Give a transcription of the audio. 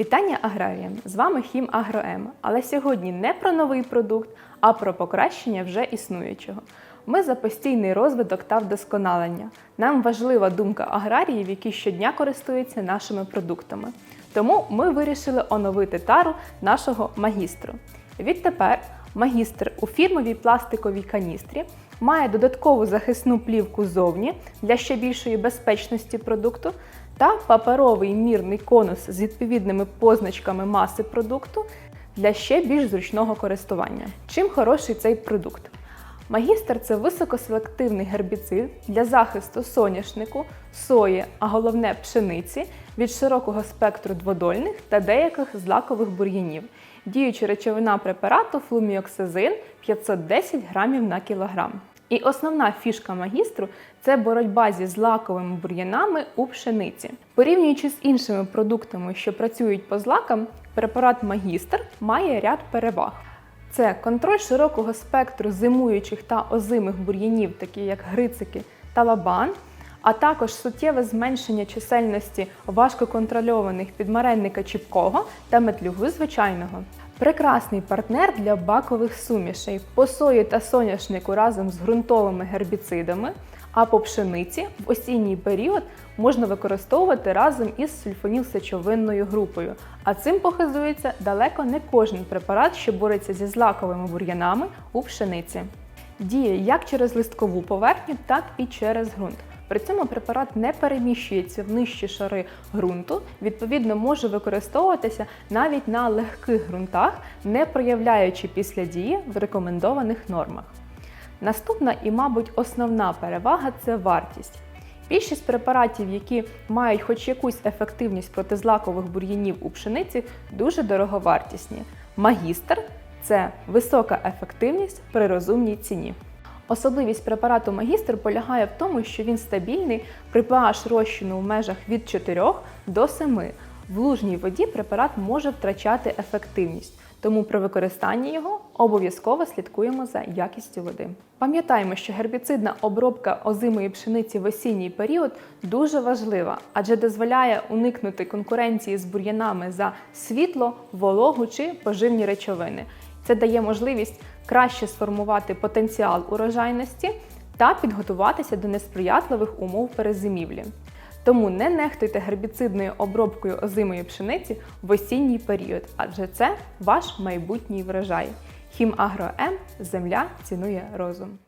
Вітання аграріям! З вами Хім Агроем. Але сьогодні не про новий продукт, а про покращення вже існуючого. Ми за постійний розвиток та вдосконалення. Нам важлива думка аграріїв, які щодня користуються нашими продуктами. Тому ми вирішили оновити тару нашого магістру. Відтепер магістр у фірмовій пластиковій каністрі має додаткову захисну плівку зовні для ще більшої безпечності продукту та паперовий мірний конус з відповідними позначками маси продукту для ще більш зручного користування. Чим хороший цей продукт? Магістр це високоселективний гербіцид для захисту соняшнику, сої, а головне пшениці від широкого спектру дводольних та деяких злакових бур'янів. Діюча речовина препарату флуміоксазин 510 грамів на кілограм. І основна фішка магістру це боротьба зі злаковими бур'янами у пшениці. Порівнюючи з іншими продуктами, що працюють по злакам, препарат магістр має ряд переваг. Це контроль широкого спектру зимуючих та озимих бур'янів, такі як грицики та лабан, а також суттєве зменшення чисельності важкоконтрольованих підмаренника чіпкого та метлюги звичайного. Прекрасний партнер для бакових сумішей по сої та соняшнику разом з ґрунтовими гербіцидами, а по пшениці в осінній період можна використовувати разом із сульфонілсечовинною групою. А цим похизується далеко не кожен препарат, що бореться зі злаковими бур'янами у пшениці. Діє як через листкову поверхню, так і через ґрунт. При цьому препарат не переміщується в нижчі шари ґрунту, відповідно, може використовуватися навіть на легких ґрунтах, не проявляючи після дії в рекомендованих нормах. Наступна і, мабуть, основна перевага це вартість. Більшість препаратів, які мають хоч якусь ефективність проти злакових бур'янів у пшениці, дуже дороговартісні. Магістр це висока ефективність при розумній ціні. Особливість препарату магістр полягає в тому, що він стабільний при pH розчину в межах від 4 до 7. В лужній воді препарат може втрачати ефективність, тому при використанні його обов'язково слідкуємо за якістю води. Пам'ятаємо, що гербіцидна обробка озимої пшениці в осінній період дуже важлива, адже дозволяє уникнути конкуренції з бур'янами за світло, вологу чи поживні речовини. Це дає можливість краще сформувати потенціал урожайності та підготуватися до несприятливих умов перезимівлі. Тому не нехтуйте гербіцидною обробкою озимої пшениці в осінній період, адже це ваш майбутній врожай. Хімагро М земля цінує розум.